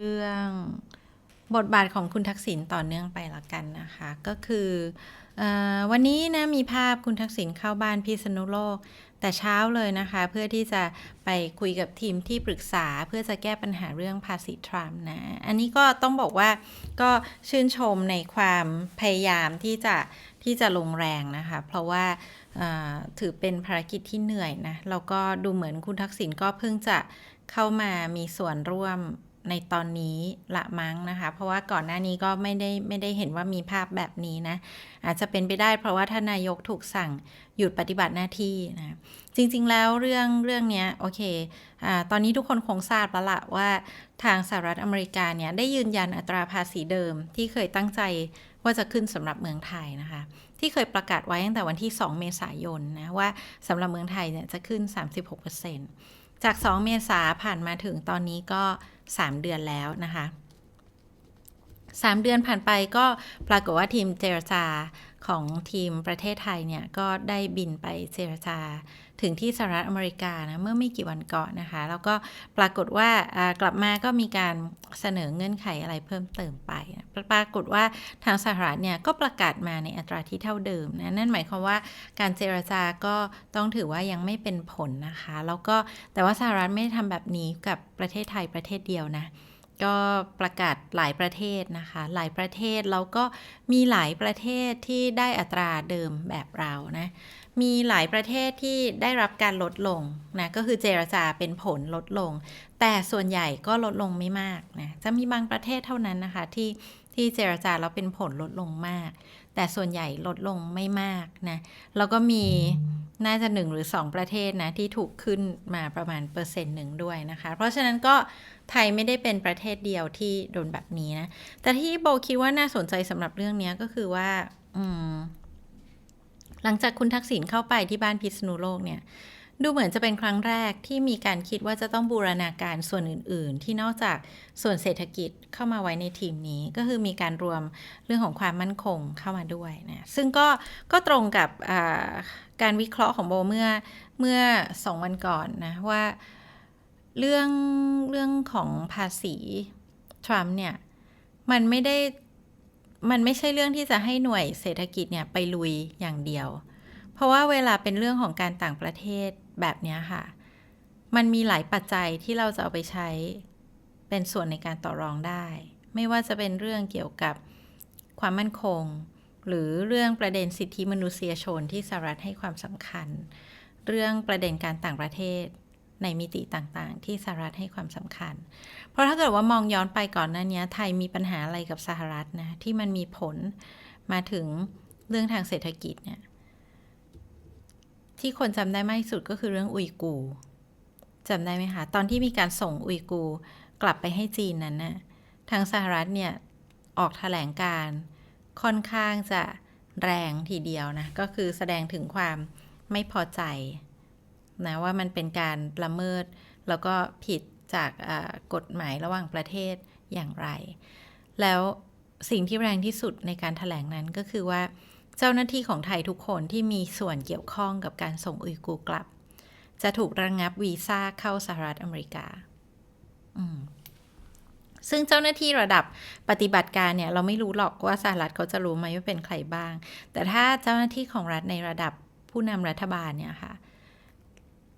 เรื่องบทบาทของคุณทักษิณต่อเนื่องไปละกันนะคะ ก็คืออวันนี้นะมีภาพคุณทักษิณเข้าบ้านพิษณุโลก แต่เช้าเลยนะคะ เพื่อที่จะไปคุยกับทีมที่ปรึกษาเพื่อจะแก้ปัญหาเรื่องภาษีทรัมป์นะ อันนี้ก็ต้องบอกว่าก็ชื่นชมในความพยายามที่จะที่จะลงแรงนะคะ เพราะว่าถือเป็นภารกิจที่เหนื่อยนะแล้วก็ดูเหมือนคุณทักษิณก็เพิ่งจะเข้ามามีส่วนร่วม ในตอนนี้ละมั้งนะคะ เพราะว่าก่อนหน้านี้ก็ไม่ได้ไม่ได้เห็นว่ามีภาพแบบนี้นะ อาจจะเป็นไปได้เพราะว่าท่านนายกถูกสั่งหยุดปฏิบัติหน้าที่นะจริงๆแล้วเรื่องเรื่องเนี้ยโอเคอาตอนนี้ทุกคนคงทราบแล้วละว่าทางสหรัฐอเมริกาเนี่ยได้ยืนยันอัตราภาษีเดิมที่เคยตั้งใจว่าจะขึ้นสำหรับเมืองไทยนะคะ ที่เคยประกาศไว้ตั้งแต่วันที่ 2 เมษายนนะว่าสำหรับเมืองไทยเนี่ยจะขึ้น 36%จาก 2 เมษาผ่านมาถึงตอนนี้ก็ 3 เดือนแล้วนะคะ 3 เดือนผ่านไปก็ปรากฏว่าทีมเจรจาของทีมประเทศไทยเนี่ย ก็ได้บินไปเจรจา ถึงที่สหรัฐอเมริกานะเมื่อไม่กี่วันก่อนนะคะ แล้วก็ปรากฏว่ากลับมาก็มีการเสนอเงื่อนไขอะไรเพิ่มเติมไปนะปรากฏว่าทางสหรัฐเนี่ยก็ประกาศมาในอัตราที่เท่าเดิมนะนั่นหมายความว่าการเจรจาก็ต้องถือว่ายังไม่เป็นผลนะคะ แล้วก็แต่ว่าสหรัฐไม่ได้ทำแบบนี้กับประเทศไทยประเทศเดียวนะก็ประกาศหลายประเทศนะคะ หลายประเทศแล้วก็มีหลายประเทศที่ได้อัตราเดิมแบบเรานะ มีหลายประเทศที่ได้รับการลดลงนะก็คือเจรจาเป็นผลลดลง แต่ส่วนใหญ่ก็ลดลงไม่มากนะจะมีบางประเทศเท่านั้นนะคะที่ที่เจรจาแล้วเป็นผลลดลงมาก แต่ส่วนใหญ่ลดลงไม่มากนะแล้วก็มีน่าจะหนึ่งหรือสองประเทศนะที่ถูกขึ้นมาประมาณเปอร์เซ็นต์หนึ่งด้วยนะคะ เพราะฉะนั้นก็ไทยไม่ได้เป็นประเทศเดียวที่โดนแบบนี้นะ แต่ที่โบคิดว่าน่าสนใจสำหรับเรื่องนี้ก็คือว่า อืม หลังจากคุณทักษิณเข้าไปที่บ้านพิษณุโลกเนี่ยดูเหมือนจะเป็นครั้งแรกที่มีการคิดว่าจะต้องบูรณาการส่วนอื่น ๆ ที่นอกจากส่วนเศรษฐกิจเข้ามาไว้ในทีมนี้ ก็คือมีการรวมเรื่องของความมั่นคงเข้ามาด้วยนะซึ่งก็ก็ตรงกับการวิเคราะห์ของโบเมื่อเมื่อสองวันก่อนนะว่าเรื่องเรื่องของภาษีทรัมป์เนี่ยมันไม่ได้ มันไม่ใช่เรื่องที่จะให้หน่วยเศรษฐกิจเนี่ยไปลุยอย่างเดียว เพราะว่าเวลาเป็นเรื่องของการต่างประเทศแบบนี้ค่ะ มันมีหลายปัจจัยที่เราจะเอาไปใช้เป็นส่วนในการต่อรองได้ ไม่ว่าจะเป็นเรื่องเกี่ยวกับความมั่นคง หรือเรื่องประเด็นสิทธิมนุษยชนที่สหรัฐให้ความสำคัญ เรื่องประเด็นการต่างประเทศ ในมิติต่างๆ ที่สหรัฐให้ความสำคัญ เพราะถ้าเกิดว่ามองย้อนไปก่อนหน้านี้ไทยมีปัญหาอะไรกับสหรัฐนะที่มันมีผลมาถึงเรื่องทางเศรษฐกิจเนี่ยที่คนจำได้มากที่สุดก็คือเรื่องอุยกูจำได้ไหมคะตอนที่มีการส่งอุยกูกลับไปให้จีนนั้นนะ่ะทางสหรัฐเนี่ยออกถแถลงการค่อนข้างจะแรงทีเดียวนะ ก็คือแสดงถึงความไม่พอใจ นะว่ามันเป็นการละเมิด แล้วก็ผิดจากกฎหมายระหว่างประเทศอย่างไร แล้วสิ่งที่แรงที่สุดในการถแถลงนั้นก็คือว่าเจ้าหน้าที่ของไทยทุกคนที่มีส่วนเกี่ยวข้องกับการส่งอุยกูกลับ จะถูกระงงับวีซ่าเข้าสหรัฐอเมริกาซึ่งเจ้าหน้าที่ระดับปฏิบัติการเนี่ย เราไม่รู้หรอกว่าสหรัฐเขาจะรู้ไหมว่าเป็นใครบ้าง แต่ถ้าเจ้าหน้าที่ของรัฐในระดับผู้นำรัฐบาลเนี่ยค่ะเ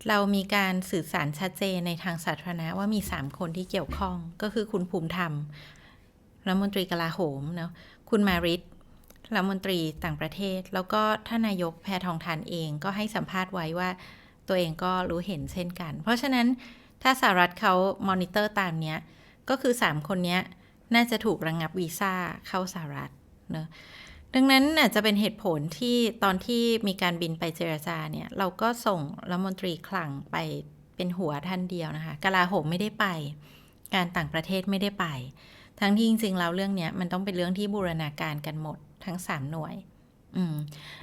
เรามีการสื่อสารชัดเจนในทางสาธารณะว่ามี 3 คนที่เกี่ยวข้อง ก็คือคุณภูมิธรรมรัฐมนตรีกลาโหมเนาะคุณมาริตรัฐมนตรีต่างประเทศ แล้วก็ท่านนายกแพทองทานเองก็ให้สัมภาษณ์ไว้ว่าตัวเองก็รู้เห็นเช่นกัน เพราะฉะนั้นถ้าสหรัฐเขามอนิเตอร์ตามเนี้ย ก็คือ 3 คนเนี้ย น่าจะถูกระงงับวีซ่าเข้าสหรัฐเนาะ ดังนั้นอาจจะเป็นเหตุผลที่ตอนที่มีการบินไปเจรจาเนี่ย เราก็ส่งรัฐมนตรีคลังไปเป็นหัวท่านเดียวนะคะกลาโหมไม่ได้ไป การต่างประเทศไม่ได้ไป ทั้งที่จริงๆแล้วเรื่องเนี้ยมันต้องเป็นเรื่องที่บูรณาการกันหมดทั้ง 3 หน่วย อืม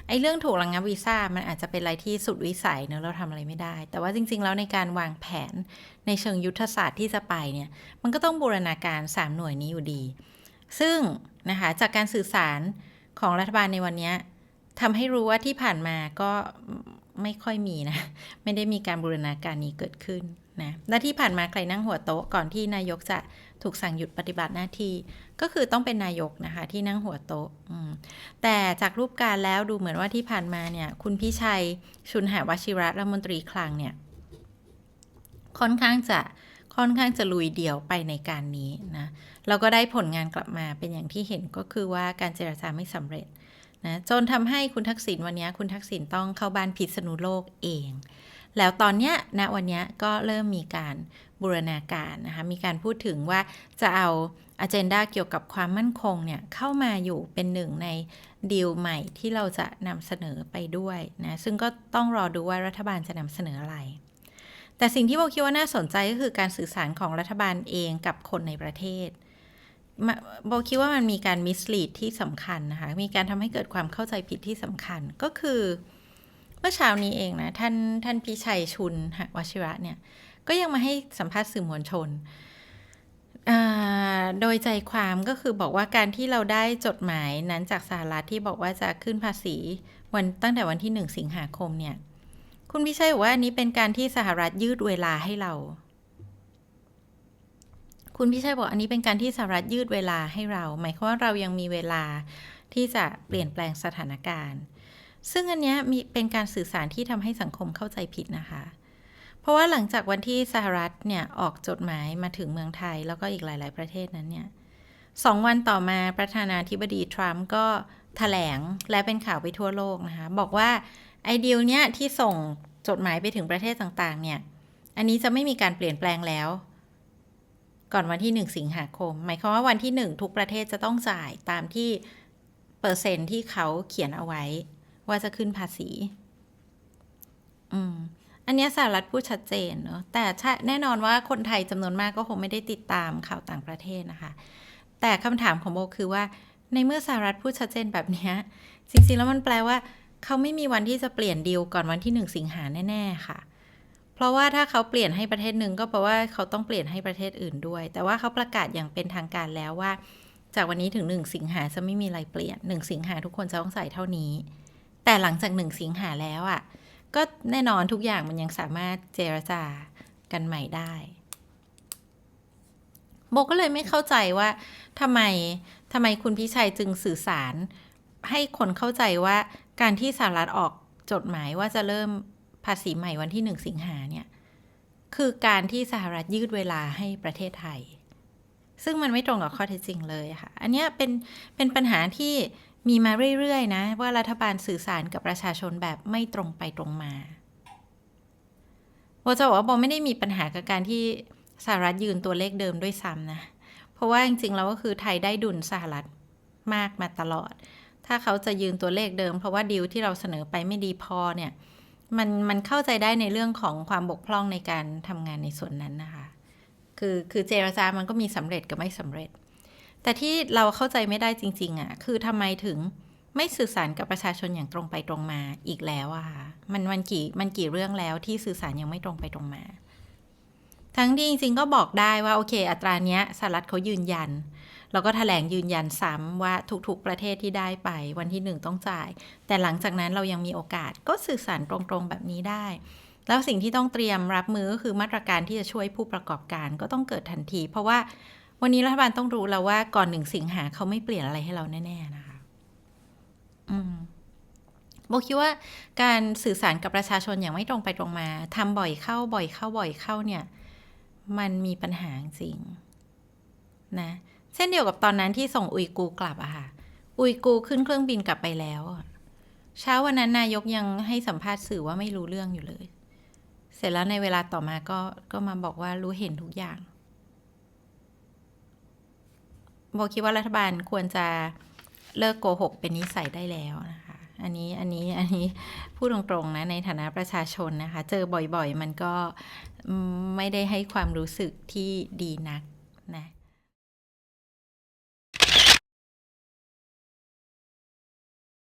ไอ้เรื่องถูกระงงับวีซ่ามันอาจจะเป็นอะไรที่สุดวิสัยเนอะเราทำอะไรไม่ได้ แต่ว่าจริง ๆ แล้วในการวางแผนในเชิงยุทธศาสตร์ที่จะไปเนี่ย มันก็ต้องบูรณาการ 3 หน่วยนี้อยู่ดี ซึ่งนะคะจากการสื่อสาร ของรัฐบาลในวันนี้ทำให้รู้ว่าที่ผ่านมาก็ไม่ค่อยมีนะ ไม่ได้มีการบูรณาการนี้เกิดขึ้นนะและที่ผ่านมาใครนั่งหัวโต๊ะก่อนที่นายกจะถูกสั่งหยุดปฏิบัติหน้าที่ ก็คือต้องเป็นนายกนะคะ ที่นั่งหัวโต๊ะแต่จากรูปการแล้วดูเหมือนว่าที่ผ่านมาเนี่ย คุณพิชัยชุนหาวชิระรัฐมนตรีคลังเนี่ย ค่อนข้างจะ ค่อนข้างจะลุยเดี่ยวไปในการนี้นะแล้วก็ได้ผลงานกลับมาเป็นอย่างที่เห็นก็คือว่าการเจรจาไม่สำเร็จนะจนทำให้คุณทักษิณวันนี้คุณทักษิณต้องเข้าบ้านพิษณุโลกเอง แล้วตอนเนี้ยณวันนี้ก็เริ่มมีการบูรณาการนะคะมีการพูดถึงว่าจะเอาอ g e n d a เกี่ยวกับความมั่นคงเนี่ยเข้ามาอยู่เป็นหนึ่งในดีลใหม่ที่เราจะนำเสนอไปด้วยนะซึ่งก็ต้องรอดูว่ารัฐบาลจะนำเสนออะไร แต่สิ่งที่โบคิดว่าน่าสนใจก็คือการสื่อสารของรัฐบาลเองกับคนในประเทศโบคิดว่ามันมีการมิสลีดที่สำคัญนะคะ มีการทำให้เกิดความเข้าใจผิดที่สำคัญก็คือ เมื่อเช้านี้เองนะ ท่านท่านพิชัยชุนหวชิระเนี่ย ก็ยังมาให้สัมภาษณ์สื่อมวลชน โดยใจความก็คือบอกว่าการที่เราได้จดหมายนั้นจากสหรัฐที่บอกว่าจะขึ้นภาษีวันตั้งแต่วันที่หนึ่งสิงหาคมเนี่ย คุณพิชัยบอกว่าอันนี้เป็นการที่สหรัฐยืดเวลาให้เรา คุณพิชัยบอกอันนี้เป็นการที่สหรัฐยืดเวลาให้เรา หมายความว่าเรายังมีเวลาที่จะเปลี่ยนแปลงสถานการณ์ ซึ่งอันเนี้ยมีเป็นการสื่อสารที่ทำให้สังคมเข้าใจผิดนะคะ เพราะว่าหลังจากวันที่สหรัฐเนี่ยออกจดหมายมาถึงเมืองไทยแล้วก็อีกหลาย ๆ ประเทศนั้นเนี่ยสองวันต่อมาประธานาธิบดีทรัมป์ก็ถแถลงและเป็นข่าวไปทั่วโลกนะคะ บอกว่า ไอเดียเนี้ยที่ส่งจดหมายไปถึงประเทศต่างๆ เนี่ย อันนี้จะไม่มีการเปลี่ยนแปลงแล้ว ก่อนวันที่หนึ่งสิงหาคม หมายความว่าวันที่หนึ่งทุกประเทศจะต้องจ่ายตามที่เปอร์เซ็นต์ที่เขาเขียนเอาไว้ ว่าจะขึ้นภาษี อืม อันนี้สหรัฐพูดชัดเจนเนอะแต่แน่นอนว่าคนไทยจำนวนมากก็คงไม่ได้ติดตามข่าวต่างประเทศนะคะ แต่คำถามของโบคือว่า ในเมื่อสหรัฐพูดชัดเจนแบบนี้จริงๆแล้วมันแปลว่า เขาไม่มีวันที่จะเปลี่ยนดีลก่อนวันที่หนึ่งสิงหาแน่ ๆ ค่ะ เพราะว่าถ้าเขาเปลี่ยนให้ประเทศหนึ่งก็แปลว่าเขาต้องเปลี่ยนให้ประเทศอื่นด้วย แต่ว่าเขาประกาศอย่างเป็นทางการแล้วว่า จากวันนี้ถึงหนึ่งสิงหาจะไม่มีอะไรเปลี่ยนหนึ่งสิงหาทุกคนจะต้องใส่เท่านี้ แต่หลังจากหนึ่งสิงหาแล้วอะ่ะ ก็แน่นอนทุกอย่างมันยังสามารถเจรจากันใหม่ได้โบก็เลยไม่เข้าใจว่าทำไมทำไมคุณพิชัยจึงสื่อสาร ให้คนเข้าใจว่าการที่สหรัฐออกจดหมายว่าจะเริ่มภาษีใหม่วันที่หนึ่งสิงหาเนี่ย คือการที่สหรัฐยืดเวลาให้ประเทศไทย ซึ่งมันไม่ตรงกับข้อเท็จจริงเลยค่ะ อันนี้เป็นเป็นปัญหาที่มีมาเรื่อยๆนะ ว่ารัฐบาลสื่อสารกับประชาชนแบบไม่ตรงไปตรงมาโบจะบอกว่าโบไม่ได้มีปัญหากับการที่สหรัฐยืนตัวเลขเดิมด้วยซ้ำนะ เพราะว่าจริงๆแล้วก็คือไทยได้ดุลสหรัฐมากมาตลอด ถ้าเขาจะยืนตัวเลขเดิม เพราะว่าดีลที่เราเสนอไปไม่ดีพอเนี่ยมันมันเข้าใจได้ในเรื่องของความบกพร่องในการทำงานในส่วนนั้นนะคะ คือคือเจรจามันก็มีสำเร็จกับไม่สำเร็จ แต่ที่เราเข้าใจไม่ได้จริง ๆอะ่ะคือทำไมถึงไม่สื่อสารกับประชาชนอย่างตรงไปตรงมาอีกแล้วอะค่ะมันมันกี่มันกี่เรื่องแล้วที่สื่อสารยังไม่ตรงไปตรงมา ทั้งที่จริงๆก็บอกได้ว่า โอเค อัตราเนี้ยสหรัฐเขายืนยัน แล้วก็ถแถลงยืนยันซ้ำว่าทุกๆประเทศที่ได้ไป วันที่หนึ่งต้องจ่าย แต่หลังจากนั้นเรายังมีโอกาสก็สื่อสารตรงๆแบบนี้ได้ แล้วสิ่งที่ต้องเตรียมรับมือก็คือมาตรการที่จะช่วยผู้ประกอบการก็ต้องเกิดทันที เพราะว่าวันนี้รัฐบาลต้องรู้แล้วว่าก่อนหนึ่งสิงหาเขาไม่เปลี่ยนอะไรให้เราแน่ๆนะคะ อืมโบคิดว่าการสื่อสารกับประชาชนอย่างไม่ตรงไปตรงมาทำบ่อยเข้าบ่อยเข้าบ่อยเข้าเนี่ย มันมีปัญหาจริงนะเช่นเดียวกับตอนนั้นที่ส่งอุยกูกลับอะค่ะ อุยกูขึ้นเครื่องบินกลับไปแล้วเช้าวันนั้นนายกยังให้สัมภาษณ์สื่อว่าไม่รู้เรื่องอยู่เลย เสร็จแล้วในเวลาต่อมาก็ก็มาบอกว่ารู้เห็นทุกอย่างโบคิดว่ารัฐบาลควรจะเลิกโกหกเป็นนิสัยได้แล้วนะคะ อันนี้อันนี้อันนี้พูดตรงๆนะในฐานะประชาชนนะคะ เจอบ่อยๆ มันก็ไม่ได้ให้ความรู้สึกที่ดีนักนะ